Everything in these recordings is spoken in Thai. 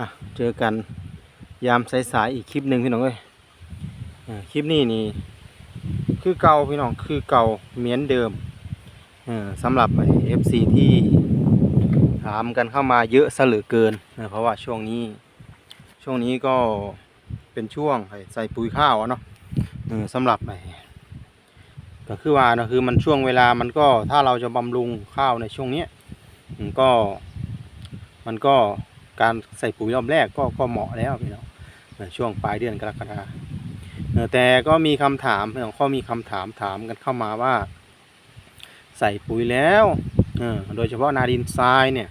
อะเจอกันยามสายๆอีกคลิปหนึ่งพี่น้องเอ้ยอคลิปนี้นี่ คือเก่าพี่น้องคือเก่าเหมือนเดิมสำหรับเอฟซีที่ถามกันเข้ามาเยอะซะเหลือเกินเพราะว่าช่วงนี้ช่วงนี้ก็เป็นช่วงใส่ปุ๋ยข้าวเนาะสำหรับก็คือว่านะคือมันช่วงเวลามันก็ถ้าเราจะบำรุงข้าวในช่วงนี้มันก็มันก็ การใส่ปุ๋ยรอบแรกก็ก็เหมาะแล้วพี่น้องช่วงปลายเดือนกรกฎาแต่ก็มีคำถามพี่น้องก็มีคำถามถามกันเข้ามาว่า ใส่ปุ๋ยแล้วโดยเฉพาะนาดินทรายเนี่ย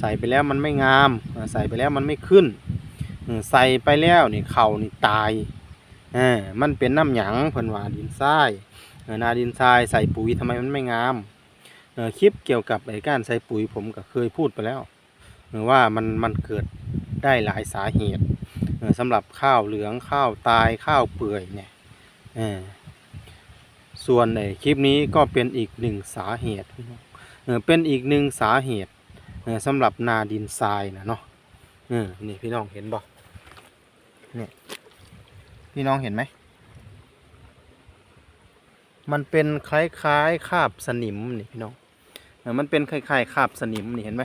ใส่ไปแล้วมันไม่งาม ใส่ไปแล้วมันไม่ขึ้น ใส่ไปแล้วนี่เข่านี่ตายมันเป็นน้ำหยังเพิ่นว่าดินทรายนาดินทรายใส่ปุ๋ยทำไมมันไม่งามคลิปเกี่ยวกับไอ้การใส่ปุ๋ยผมก็เคยพูดไปแล้ว ว่ามันมันเกิดได้หลายสาเหตุสำหรับข้าวเหลืองข้าวตายข้าวเปื่อยเนี่ยส่วนในคลิปนี้ก็เป็นอีกหนึ่งสาเหตุเป็นอีกหนึ่งสาเหตุสำหรับนาดินทรายนะเนาะนี่พี่น้องเห็นบ่เนี่ยพี่น้องเห็นไหม มันเป็นคล้ายๆคราบสนิมนี่พี่น้องมันเป็นคล้ายๆคราบสนิมนี่เห็นไหม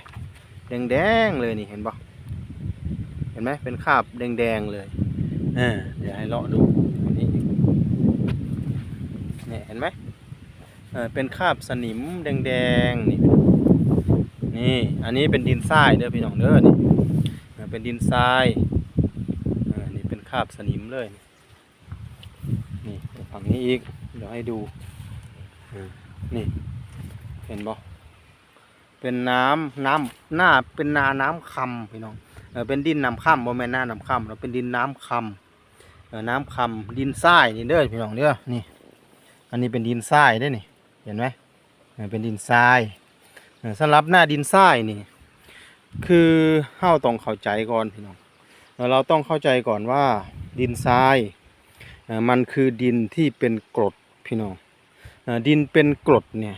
แดงแดงๆเลยนี่เห็นปะเห็นไหมเป็นคราบแดงแดงๆเลยเออเดี๋ยวให้เลาะดูอันนี้เนี่ยเห็นไหมเออเป็นคราบสนิมแดงแดงๆนี่นี่อันนี้เป็นดินทรายเด้อพี่น้องเด้อนี่เออเป็นดินทรายเออนี่เป็นคราบสนิมเลยนี่ฝั่งนี้อีกเดี๋ยวให้ดูเออนี่เห็นปะ เป็นน้ำน้ำหน้าเป็นนาน้ำคำพี่น้องเออเป็นดินน้ำคำบ่แม่นหน้าน้ำคำเราเป็นดินน้ำคำเออน้ำคำดินทรายนี่เด้อพี่น้องเด้อนี่ อันนี้เป็นดินทรายเด้อนี่ เห็นไหมเป็นดินทรายสำหรับหน้าดินทรายนี่ คือเฮาต้องเข้าใจก่อนพี่น้องเราต้องเข้าใจก่อนว่าดินทรายมันคือดินที่เป็นกรดพี่น้องดินเป็นกรดเนี่ย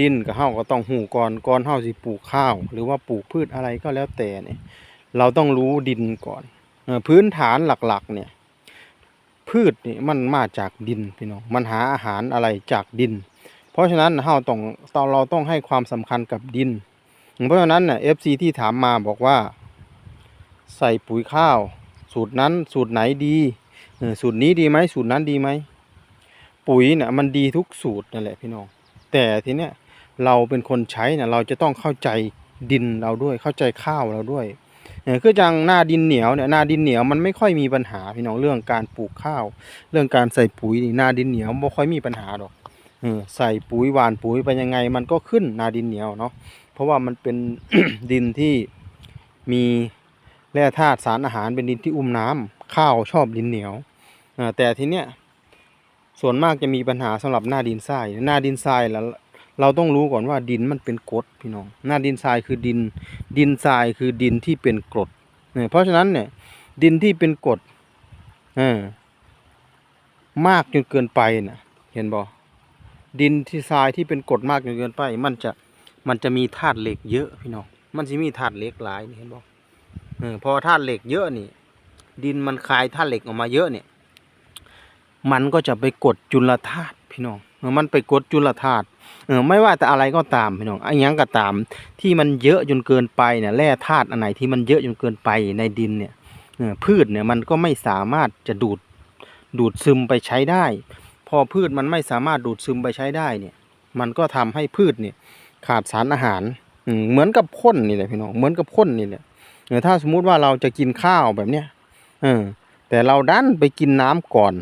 ดินกับเฮาก็ต้องหูก่อนก่อนเฮาสิปลูกข้าว หรือว่าปลูกพืชอะไรก็แล้วแต่เนี่ยเราต้องรู้ดินก่อนอพื้นฐานหลักๆ เนี่ย พืชนี่มันมาจากดินพี่น้องมันหาอาหารอะไรจากดิน เพราะฉะนั้นเฮาต้องตองเราต้องให้ความสำคัญกับดิน เพราะฉะนั้นเนี่ย FC ที่ถามมาบอกว่า ใส่ปุ๋ยข้าว สูตรนั้นสูตรไหนดีสูตรนี้ดีไหมสูตรนั้นดีไหมปุ๋ยเนี่ยมันดีทุกสูตรนั่นแหละพี่น้อง แต่ทีเนี้ยเราเป็นคนใช้เนี่ยเราจะต้องเข้าใจดินเราด้วยเข้าใจข้าวเราด้วยเออคือจังหน้าดินเหนียวเนี่ยหน้าดินเหนียวมันไม่ค่อยมีปัญหาพี่น้องเรื่องการปลูกข้าว เรื่องการใส่ปุ๋ยนี่หน้าดินเหนียวไม่ค่อยมีปัญหาหรอกเออใส่ปุ๋ยหวานปุ๋ยไปยังไง มันก็ขึ้นหน้าดินเหนียวเนาะเพราะว่ามันเป็นดินที่มีแร่ธาตุสารอาหารเป็นดินที่อุ้มน้ำข้าวชอบดินเหนียวอ่าแต่ทีเนี้ย ส่วนมากจะมีปัญหาสำหรับหน้าดินทราย หน้าดินทรายแล้วเราต้องรู้ก่อนว่าดินมันเป็นกรดพี่น้อง หน้าดินทรายคือดิน ดินทรายคือดินที่เป็นกรดเนี่ยเพราะฉะนั้นเนี่ย ดินที่เป็นกรดเออมากจนเกินไปน่ะเห็นบ่ดินที่ทรายที่เป็นกรดมากจนเกินไป มันจะมันจะมีธาตุเหล็กเยอะพี่น้องมันจะมีธาตุเหล็กหลายนี่เห็นบ่เออพอธาตุเหล็กเยอะนี่ ดินมันคายธาตุเหล็กออกมาเยอะเนี่ย มันก็จะไปกดจุลธาตุพี่น้องเออมันไปกดจุลธาตุเออไม่ว่าแต่อะไรก็ตามพี่น้องไอ้หยังก็ตาม ที่มันเยอะจนเกินไปเนี่ยแร่ธาตุอันไหนที่มันเยอะจนเกินไปในดินเนี่ยออพืชเนี่ยมันก็ไม่สามารถจะดูดดูดซึมไปใช้ได้ พอพืชมันไม่สามารถดูดซึมไปใช้ได้เนี่ย มันก็ทำให้พืชเนี่ยขาดสารอาหารเหมือนกับข้นนี่แหละพี่น้องเหมือนกับข้นนี่แหละถ้าสมมุติว่าเราจะกินข้าวแบบเนี้ยเออแต่เราดันไปกินน้ำก่อน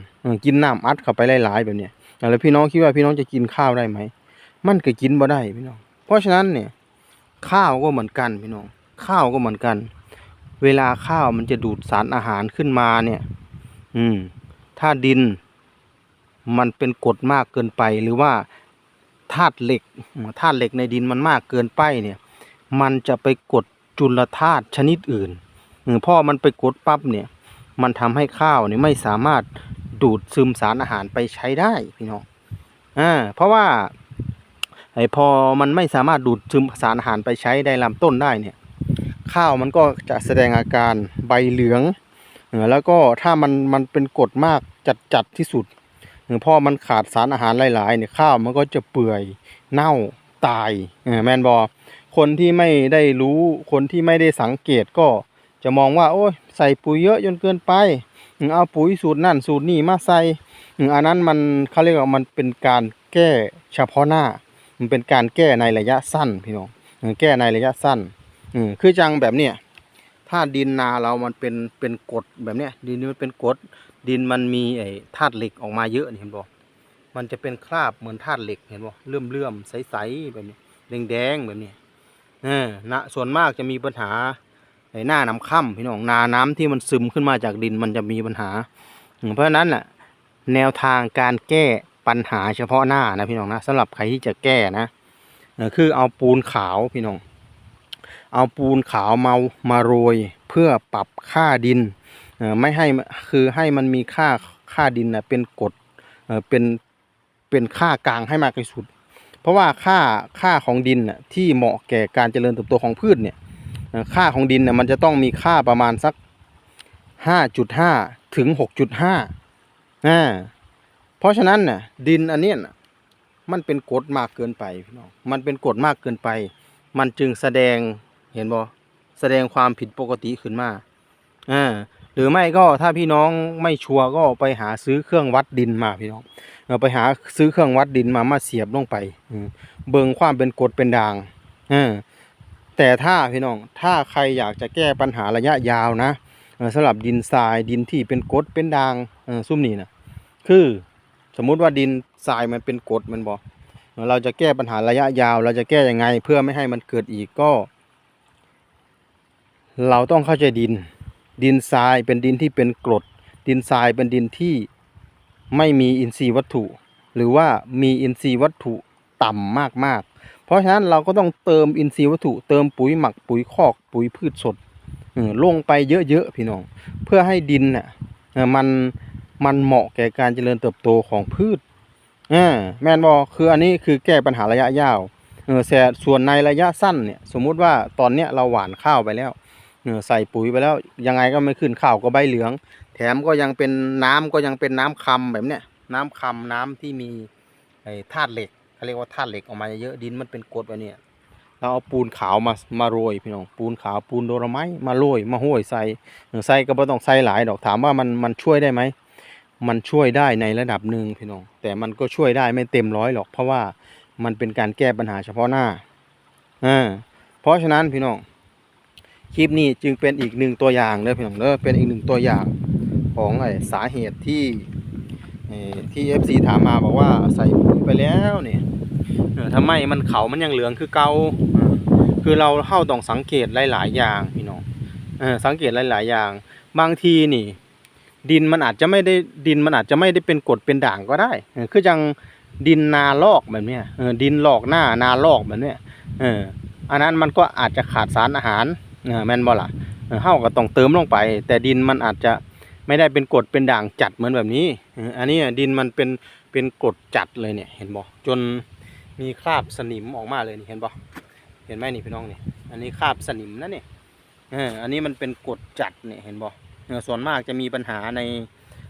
กินน้ำอัดเข้าไปหลายๆแบบเนี้ยแล้วพี่น้องคิดว่าพี่น้องจะกินข้าวได้ไหม มันก็กินบ่ได้พี่น้อง เพราะฉะนั้นเนี่ย ข้าวก็เหมือนกันพี่น้อง ข้าวก็เหมือนกัน เวลาข้าวมันจะดูดสารอาหารขึ้นมาเนี่ย อืม ถ้าดิน มันเป็นกรดมากเกินไปหรือว่าธาตุเหล็กธาตุเหล็กในดินมันมากเกินไปเนี่ย มันจะไปกดจุลธาตุชนิดอื่นอืมพอมันไปกดปั๊บเนี่ย มันทำให้ข้าวเนี่ยไม่สามารถ ดูดซึมสารอาหารไปใช้ได้พี่น้องอ่าเพราะว่าไอ้พอมันไม่สามารถดูดซึมสารอาหารไปใช้ได้ลำต้นได้เนี่ย ข้าวมันก็จะแสดงอาการใบเหลืองเออแล้วก็ถ้ามันมันเป็นกรดมากจัดจัดที่สุดเออพราะมันขาดสารอาหารหลาย ๆ เนี่ยข้าวมันก็จะเปื่อยเน่าตายแมนบอคนที่ไม่ได้รู้คนที่ไม่ได้สังเกตก็จะมองว่า โอ้ยใส่ปุ๋ยเยอะจนเกินไป เอาปุ๋ยสูตรนั่นสูตรนี่มาใส่อันนั้นมันเขาเรียกว่ามันเป็นการแก้เฉพาะหน้า มันเป็นการแก้ในระยะสั้นพี่น้องแก้ในระยะสั้นอืมคือจังแบบเนี้ยถ้าดินนาเรามันเป็นเป็นกรดแบบเนี้ยดินนี้มันเป็นกรดดินมันมีไอ้ธาตุเหล็กออกมาเยอะนี่เห็นบ่มันจะเป็นคราบเหมือนธาตุเหล็กเห็นบ่เลื่อมเลื่อมๆใสๆแบบนี้แดงๆแบบนี้เออนะส่วนมากจะมีปัญหา ไอ้หน้าน้ำค่ำพี่น้องนาน้ำที่มันซึมขึ้นมาจากดินมันจะมีปัญหา เพราะฉะนั้นน่ะแนวทางการแก้ปัญหาเฉพาะหน้านะพี่น้องนะสำหรับใครที่จะแก้นะคือเอาปูนขาวพี่น้อง เอาปูนขาวมามาโรยเพื่อปรับค่าดินไม่ให้คือให้มันมีค่าค่าดินนะเป็นกดเป็นเป็นค่ากลางให้มากที่สุด เพราะว่าค่าค่าของดินนะที่เหมาะแก่การเจริญเติบโตของพืชเนี่ย ค่าของดินน่ะมันจะต้องมีค่าประมาณสัก 5.5 ถึง 6.5อ่าเพราะฉะนั้นน่ะดินอันเนี้ยน่ะมันเป็นกรดมากเกินไปพี่น้องมันเป็นกรดมากเกินไป มันจึงแสดงเห็นบ่แสดงความผิดปกติขึ้นมาอ่าหรือไม่ก็ถ้าพี่น้องไม่ชัวร์ก็ไปหาซื้อเครื่องวัดดินมาพี่น้องเอาไปหาซื้อเครื่องวัดดินมามาเสียบลงไปเบิ่งความเป็นกรดเป็นด่างอ่า แต่ถ้าพี่น้องถ้าใครอยากจะแก้ปัญหาระยะยาวนะสำหรับดินทรายดินที่เป็นกรดเป็นด่างซุ่มนี่นะคือสมมุติว่าดินทรายมันเป็นกรดมันบ่เราจะแก้ปัญหาระยะยาว เราจะแก้ยังไงเพื่อไม่ให้มันเกิดอีกก็ เราต้องเข้าใจดิน ดินทรายเป็นดินที่เป็นกรด ดินทรายเป็นดินที่ไม่มีอินทรีย์วัตถุ หรือว่ามีอินทรีย์วัตถุต่ำมากๆ เพราะฉะนั้นเราก็ต้องเติมอินทรีย์วัตถุ เติมปุ๋ยหมักปุ๋ยคอกปุ๋ยพืชสดลงไปเยอะๆพี่น้อง เพื่อให้ดินน่ะมันมันเหมาะแก่การเจริญเติบโตของพืชอ่าแม่นบอคืออันนี้คือแก้ปัญหาระยะยาวเออแต่ส่วนในระยะสั้นเนี่ยสมมุติว่าตอนเนี้ยเราหว่านข้าวไปแล้วเออใส่ปุ๋ยไปแล้วยังไงก็ไม่ขึ้นข้าวก็ใบเหลือง แถมก็ยังเป็นน้ำก็ยังเป็นน้ำคำแบบเนี้ยน้ำคำน้ำที่มีไอ้ธาตุเหล็ก เขาเรียกว่าธาตุเหล็กออกมาเยอะดินมันเป็นกรดแบบเนี้ยเราเอาปูนขาวมามาโรยพี่น้องปูนขาวปูนโดรไม้มาโรยมาห้วยใส่ใส่ก็ไม่ต้องใส่หลายดอกถามว่ามันมันช่วยได้ไหมมันช่วยได้ในระดับหนึ่งพี่น้อง แต่มันก็ช่วยได้ไม่เต็มร้อยหรอก เพราะว่ามันเป็นการแก้ปัญหาเฉพาะหน้าอ่าเพราะฉะนั้นพี่น้องคลิปนี้จึงเป็นอีกหนึ่งตัวอย่างเด้อพี่น้องเด้อเป็นอีกหนึ่งตัวอย่างของไอสาเหตุที่ เอ่อที่ FC ถามมาบอกว่าใส่ปุ๋ยไปแล้วเนี่ยทำไมมันเขามันยังเหลืองคือเกาคือเราเข้าต้องสังเกตหลาย ๆ อย่างพี่น้องสังเกตหลาย ๆ อย่าง บางทีนี่ ดินมันอาจจะไม่ได้ดินมันอาจจะไม่ได้เป็นกรดเป็นด่างก็ได้คือจังดินนาลอกแบบเนี้ยดินหลอกหน้านาลอกแบบเนี้ยเอออันนั้นมันก็อาจจะขาดสารอาหารแมนบ่ล่ะเออเฮาก็ต้องเติมลงไป แต่ดินมันอาจจะ ไม่ได้เป็นกดเป็นด่างจัดเหมือนแบบนี้ อันนี้ดินมันเป็นเป็นกดจัดเลยเนี่ยเห็นบ่จนมีคราบสนิมออกมาเลยนี่เห็นบ่เห็นไหมนี่พี่น้องนี่อันนี้คราบสนิมนะเนี่ยอันนี้มันเป็นกดจัดเนี่ยเห็นบ่เอ่อส่วนมากจะมีปัญหาใน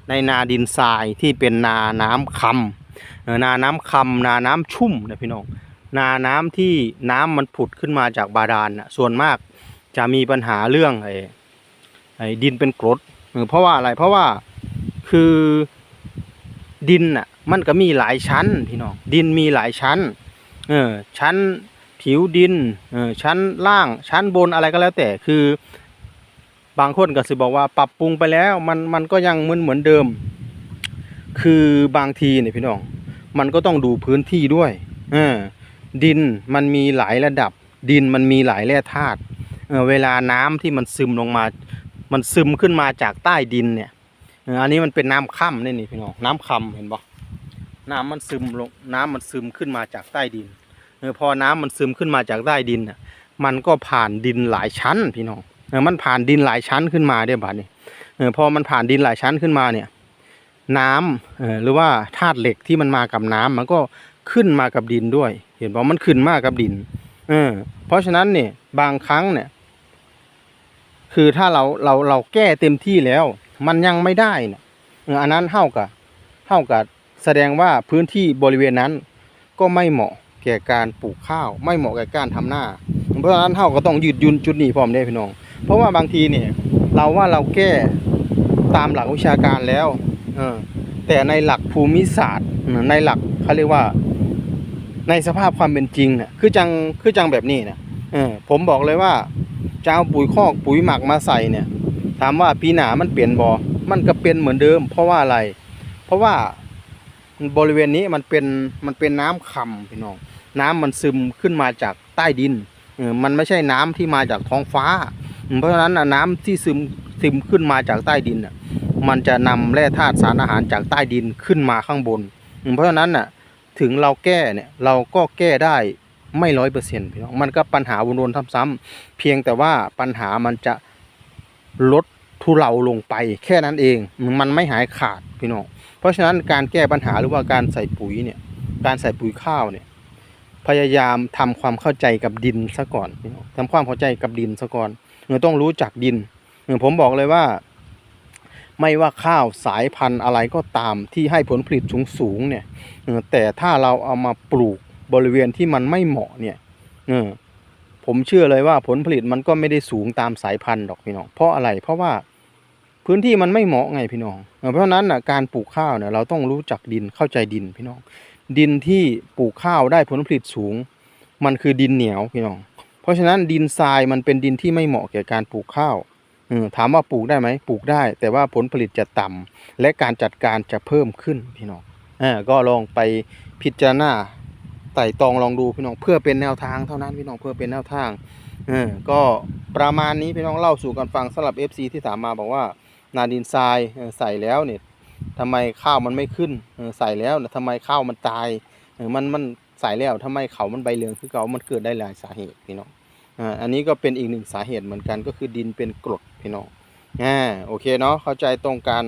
ในนาดินทรายที่เป็นนาน้ำคำเอ่อนาน้ำคำนาน้ำชุ่มนะพี่น้อง นาน้ำที่น้ำมันผุดขึ้นมาจากบาดาลนะส่วนมากจะมีปัญหาเรื่องไอ้ไอ้ดินเป็นกรด เพราะว่าอะไรเพราะว่าคือดินน่ะ มันก็มีหลายชั้นพี่น้องดินมีหลายชั้น เออชั้นผิวดินเออชั้นล่างชั้นบนอะไรก็แล้วแต่คือบางคนก็สิบอกว่าปรับปรุงไปแล้วมันมันก็ยังเหมือนเหมือนเดิม คือบางทีเนี่ยพี่น้อง มันก็ต้องดูพื้นที่ด้วยเออดินมันมีหลายระดับ ดินมันมีหลายแร่ธาตุเออเวลาน้ำที่มันซึมลงมา มันซึมขึ้นมาจากใต้ดินเนี่ยอันนี้มันเป็นน้ำค่ำนี่นี่พี่น้องน้ำค่ำเห็นปะน้ำมันซึมลงน้ำมันซึมขึ้นมาจากใต้ดินเออพอน้ำมันซึมขึ้นมาจากใต้ดินน่ะมันก็ผ่านดินหลายชั้นพี่น้องเออมันผ่านดินหลายชั้นขึ้นมาเดี๋ยวบัดนี้เออพอมันผ่านดินหลายชั้นขึ้นมาเนี่ย น้ำเออหรือว่าธาตุเหล็กที่มันมากับน้ำมันก็ขึ้นมากับดินด้วย เห็นบอกมันขึ้นมากับดินเออเพราะฉะนั้นเนี่ยบางครั้งเนี่ย คือถ้าเราเราเราแก้เต็มที่แล้ว มันยังไม่ได้นะอออันนั้นเท่ากับเท่ากับแสดงว่าพื้นที่บริเวณนั้น ก็ไม่เหมาะแก่การปลูกข้าว ไม่เหมาะแก่การทำหน้า เพราะฉะนั้นเท่าก็ต้องยืดยุนจุดนี้พร้อมได้พี่น้อง เพราะว่าบางทีเนี่ยเราว่าเราแก้ตามหลักวิชาการแล้วเออแต่ในหลักภูมิศาสตร์ในหลักเขาเรียกว่าในสภาพความเป็นจริงเนี่ยคือจังคือจังแบบนี้นะเออผมบอกเลยว่า จะเอาปุ๋ยคอกปุ๋ยหมักมาใส่เนี่ย ถามว่าปีหนามันเปลี่ยนบอมันก็เป็นเหมือนเดิม เพราะว่าอะไร เพราะว่าบริเวณนี้มันเป็นมันเป็นน้ำคำพี่น้อง น้ำมันซึมขึ้นมาจากใต้ดินเออมันไม่ใช่น้ำที่มาจากท้องฟ้า เพราะฉะนั้นน่ะน้ำที่ซึมซึมขึ้นมาจากใต้ดินน่ะมันจะนำแร่ธาตุสารอาหารจากใต้ดินขึ้นมาข้างบน เพราะฉะนั้นน่ะถึงเราแก้เนี่ยเราก็แก้ได้ ไม่ร้อยเปอร์เซ็นต์พี่น้องมันก็ปัญหาวนๆซ้ำๆเพียงแต่ว่าปัญหามันจะลดทุเลาลงไปแค่นั้นเองมันไม่หายขาดพี่น้องเพราะฉะนั้นการแก้ปัญหาหรือว่าการใส่ปุ๋ยเนี่ยการใส่ปุ๋ยข้าวเนี่ยพยายามทำความเข้าใจกับดินซะก่อนพี่น้องทำความเข้าใจกับดินซะก่อนเราต้องรู้จักดินเออผมบอกเลยว่า ไม่ว่าข้าวสายพันธุ์อะไรก็ตามที่ให้ผลผลิตสูงสูงๆเนี่ยแต่ถ้าเราเอามาปลูก บริเวณที่มันไม่เหมาะเนี่ยเออผมเชื่อเลยว่าผลผลิตมันก็ไม่ได้สูงตามสายพันธุ์ดอกพี่น้อง เพราะอะไร เพราะว่าพื้นที่มันไม่เหมาะไงพี่น้อง เพราะฉะนั้นนะการปลูกข้าวเนี่ยเราต้องรู้จักดินเข้าใจดินพี่น้อง ดินที่ปลูกข้าวได้ผลผลิตสูง มันคือดินเหนียวพี่น้อง เพราะฉะนั้นดินทรายมันเป็นดินที่ไม่เหมาะแก่การปลูกข้าวอถามว่าปลูกได้ไหมปลูกได้ แต่ว่าผลผลิตจะต่ำและการจัดการจะเพิ่มขึ้นพี่น้องอก็ลองไปพิจารณา ไต่ตองลองดูพี่น้องเพื่อเป็นแนวทางเท่านั้นพี่น้องเพื่อเป็นแนวทางเออก็ประมาณนี้พี่น้องเล่าสู่กันฟังสำหรับ FC ที่ถามมาบอกว่านาดินทรายใส่แล้วเนี่ยทำไมข้าวมันไม่ขึ้นใส่แล้วเนี่ยทำไมข้าวมันตายมันมันใส่แล้วทำไมเขามันใบเหลืองคือเขามันเกิดได้หลายสาเหตุพี่น้องอ่าอันนี้ก็เป็นอีกหนึ่งสาเหตุเหมือนกันก็คือดินเป็นกรดพี่น้องอ่าโอเคเนาะเข้าใจตรงกัน